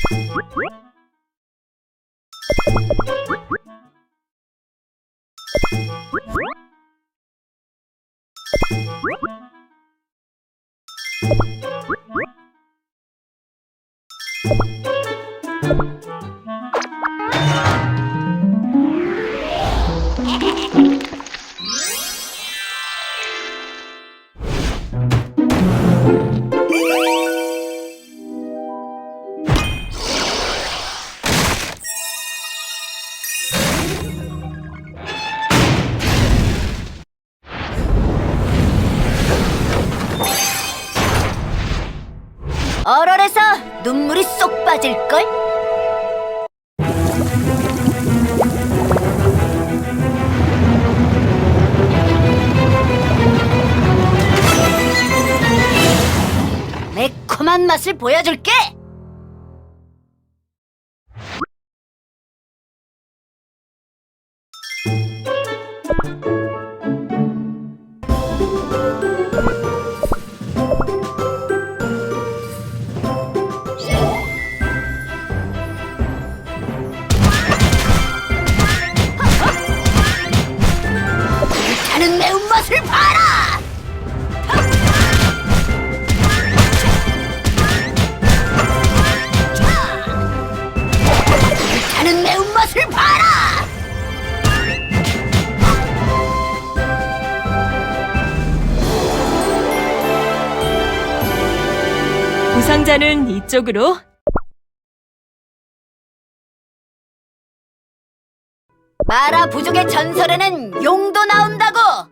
Ha ha ha! 얼얼해서 눈물이 쏙 빠질걸? 매콤한 맛을 보여줄게! 부상자는 이쪽으로. 마라 부족의 전설에는 용도 나온다고!